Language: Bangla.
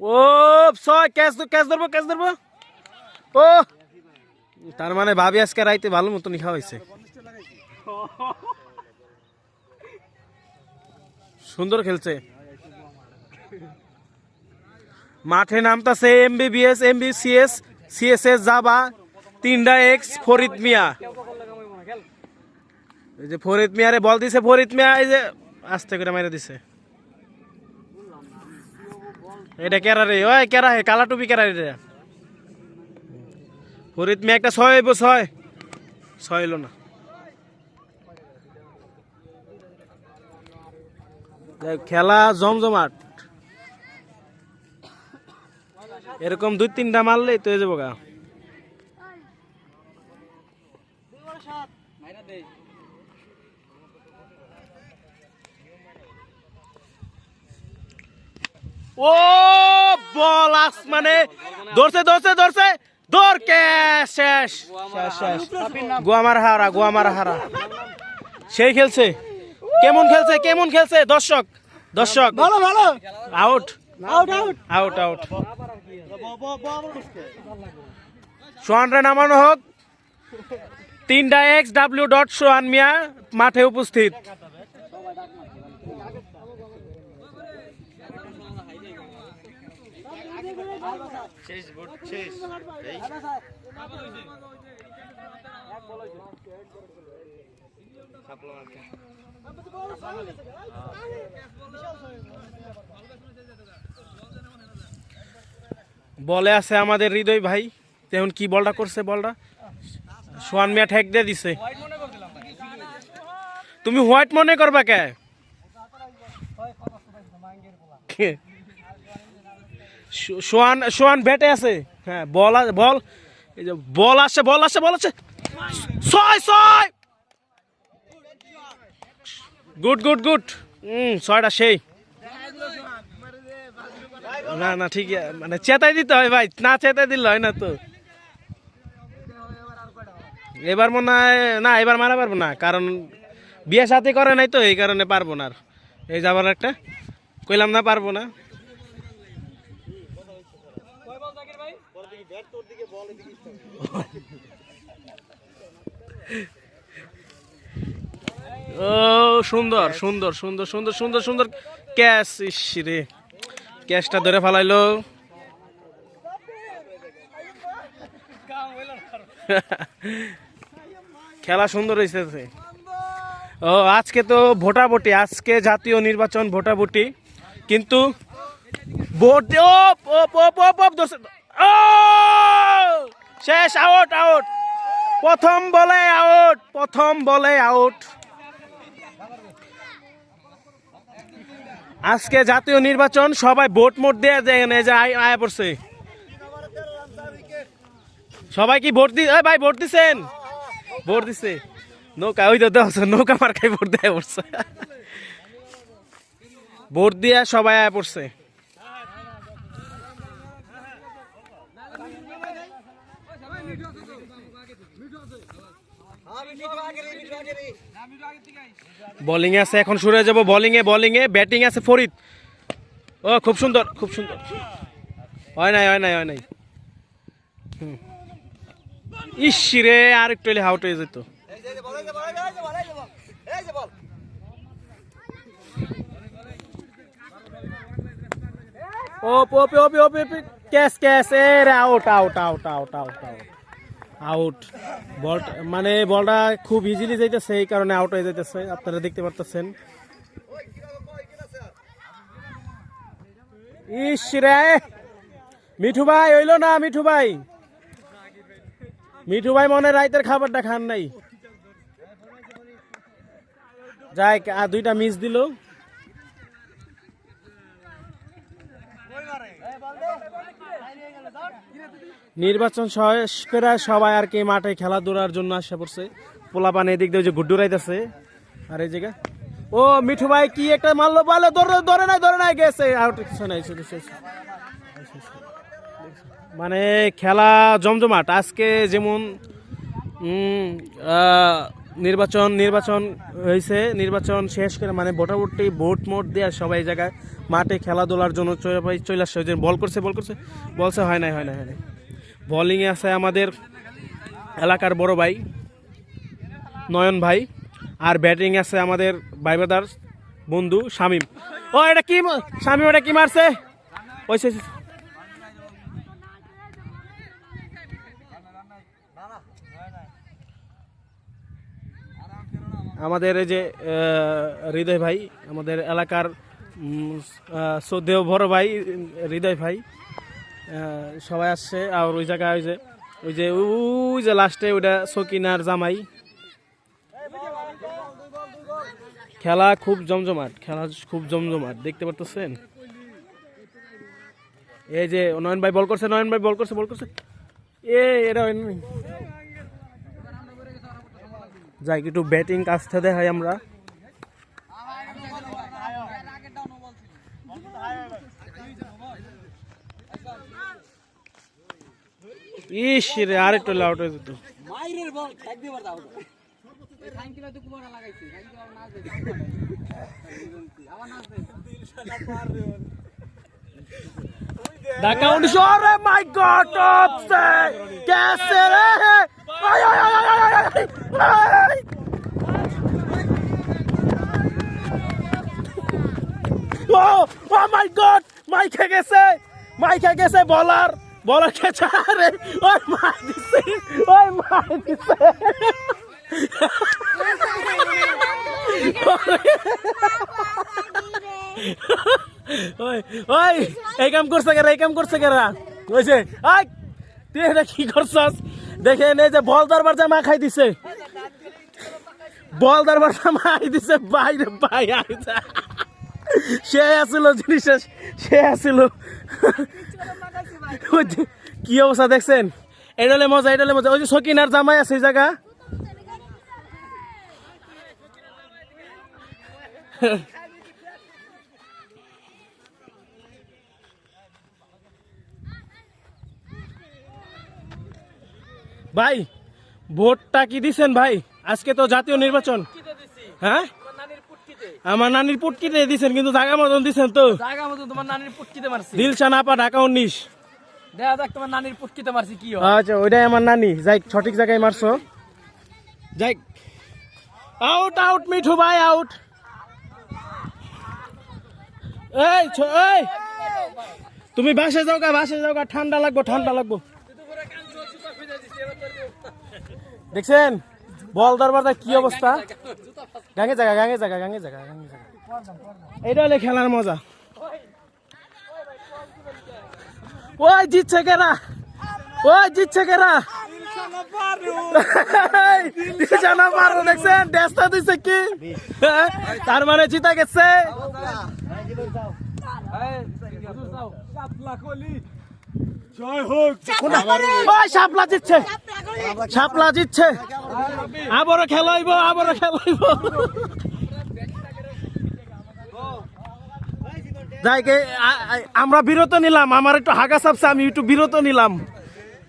ও, ছয় ক্যাচ ক্যাচ ধরবো ক্যাচ ধরবো। ও, তার মানে ভাবি আজকে রাইতে ভালো মতন খাওয়া হয়েছে সুন্দর খেলছে। মাঠে নামতাছে এমবিবিএস এমবিসিএস সিএসএস জাবা তিনটা এক্স ফরিদ মিয়া। এই যে ফরিদ মিয়ারে বল দিছে, ফরিদ মিয়া এই যে আস্তে করে মেরে দিছে। এটা কেরা রে? ওই কেরা হে? কালা টুপি কেরা রে? ফরিদ মে একটা ছয় হইব, ছয়। ছয় হইল না। খেলা জমজমাট। এরকম দুই তিনটা মারলেই তো যাব গা ও বল আসমানে ধরছে ধরছে ধরছে। দৌড় কে শেষ। গোয়ামার হারা গোয়ামার হারা। সেই খেলছে। কেমন খেলছে কেমন খেলছে? দর্শক দর্শক। ভালো ভালো। Out out out out out সোহানরা নামানো হোক। তিনটা X W dot Sohan Mia মাঠে উপস্থিত। বলে আছে আমাদের হৃদয় ভাই তেমন কি বলটা করছে বলটা। সোহান মিয়া ঠেক দিয়ে দিছে। তুমি হোয়াইট মনে করবা কে? সোহান সোহান ব্যাটে আছে। হ্যাঁ বল বল। এই যে বল আসছে বল আসছে বল আসছে। ছয় ছয়। Good good good. হুম ছয়টা সেই। না না ঠিক মানে চেতাই দিতে হয় ভাই, না চেতাই দিলে হয় না তো। এবার মনে হয়, না, এবার মারা পারব না, কারণ বিয়ে সাথে করে নাই তো, এই কারণে পারব না আর। এই যাবার একটা, কইলাম না পারব না। ও সুন্দর সুন্দর সুন্দর সুন্দর সুন্দর সুন্দর ক্যাশ ইস রে ক্যাশটা ধরে ফেলাইলো খেলা সুন্দর হয়েছে ও আজকে তো ভোটাভুটি আজকে জাতীয় নির্বাচন ভোটাভুটি কিন্তু ভোট ও শেষ আউট আউট প্রথম বলে আউট প্রথম বলে আউট আজকে জাতীয় নির্বাচন, সবাই ভোট মোট দিয়ে দেয় এই যে আয়- পড়ছে। সবাই কি ভোট দি এই ভাই, ভোট দিছেন? ভোট দিছে। নৌকা, ওই তো দেওয়া নৌকা মার্কায় ভোট দেয়া পড়ছে। ভোট দিয়া সবাই আয়া পড়ছে। বোলিং আছে এখন শুরু হয়ে যাব বোলিং এ ব্যাটিং আছে ফরিদ ও খুব সুন্দর খুব সুন্দর হয় নাই হয় নাই হয় নাই হুম। ইস রে আর একটু হলে হাউট হয়ে যেত ওপ ওপ ওপ ওপ ক্যাশ ক্যাশ এ out out out out out out out ball মানে বলটা খুব ইজিলি যাইতেছে, এই কারণে আউট হয়ে যাইতেছে, আপনারা দেখতে পারতেছেন। ইস রে! মিঠু ভাই, হইল না মিঠু ভাই? মিঠু ভাই মনে রাইতের খাবারটা খান নাই। যাই দুইটা মিস দিল। নির্বাচন করে সবাই আর কি মাঠে খেলাধুলার জন্য আসা পড়ছে। পোলাপান এদিক দিয়ে গুড্ডু রাইতেছে। আর এই জায়গা। ও, মিঠু ভাই, কি একটা মারলো? বলে, ধরে ধরে নাই ধরে নাই, গেছে। আউট কিছু নাই মানে খেলা জমজমাট। আজকে যেমন নির্বাচন নির্বাচন হয়েছে নির্বাচন শেষ করে মানে ভোটাভুটি, ভোট মোট দেওয়া সবাই জায়গায় মাঠে খেলাধুলার জন্য চলে আসছে যে বল করছে বল করছে। বলছে হয় নাই হয় নাই হয় নাই। বলিংয়ে আছে আমাদের এলাকার বড় ভাই, নয়ন ভাই। আর ব্যাটিং আছে আমাদের বাইবাদার বন্ধু শামিম। ও, এটা কি শামিম, এটা কি মারছে? ওই সে- আমাদের এই যে হৃদয় ভাই, আমাদের এলাকার শ্রদ্ধেয় বড় ভাই, হৃদয় ভাই সবাই আসছে। আর ওই জায়গায় ওই যে ওই যে ওই যে লাস্টে ওইটা সকিনার জামাই। খেলা খুব জমজমাট, খেলা খুব জমজমাট, দেখতে পারতেছেন? এই যে, নয়ন ভাই বল করছে, নয়ন ভাই বল করছে বল করছে। এ এটা যাই, একটু ব্যাটিং কাজটা দেখাই আমরা ইস রে আরেকটু আউট হয়ে যেত মাইরের বল ঠ্যাক দিয়ে মারতে হবে এই থাঙ্কিলা তো কুমারা ইশ রে আর একটু লাউড হয়ে যেত। মাইরের বল থাকতে পারতাম ঢাকা উনিশশো আরে মাই মাই গড গেছে মাইকে গেছে বলার বলার খেচা রে ওই মার দিছে ওই মার দিছে ওই ওই এই কাম করছে কেরা এই কাম করছে কেরা? ওইছে আই তুই এটা কি করছস? দেখে নে যে বল দরবার জামা খাই দিছে। বল দরবার জামা খাই দিছে বাইরে ভাই আইছে সে আসিল জিনিস সে আসিল। যে, কি অবস্থা দেখছেন? এডালে মজা এডালে মজা। ওই যে সকিনার জামাই আছে জায়গা। ভাই, ভোটটা কি দিছেন ভাই? আজকে তো জাতীয় নির্বাচন। হ্যাঁ? আমার নানির পুটকিতে দিছেন কিন্তু জায়গা মতন দিছেন তো। জায়গা মতো তোমার নানির পুটকিতে মারছি। দিলশান আপা ঢাকা উনিশ। দেখা যাক তোমার নানির পুটকিতে মারছি কি হয়। আচ্ছা ওইটাই আমার নানি। যাই সঠিক জায়গায় মারছো। যাই আউট আউট মিঠু ভাই আউট এই ছ- এই। তুমি বাসে যাও গা বাসে যাও গা ঠান্ডা লাগবো ঠান্ডা লাগবো। দেখছেন? বল দরবারটা কি অবস্থা? গাঙে জায়গা গাঙে জায়গা গাঙে জায়গা গাঙে জায়গা এইটা হলে খেলার মজা। ওই জিতছে কেনা ওই জিতছে দেখছেন? ড্যাসটা দিছে কি? হ্যাঁ? তার মানে জিতা গেছে। ওই শাপলা জিতছে। শাপলা জিতছে। আবারও খেলাইব আবারও খেলাইব যাই আমরা বিরত নিলাম, আমার একটু হাগা সাপছে আমি একটু বিরত নিলাম।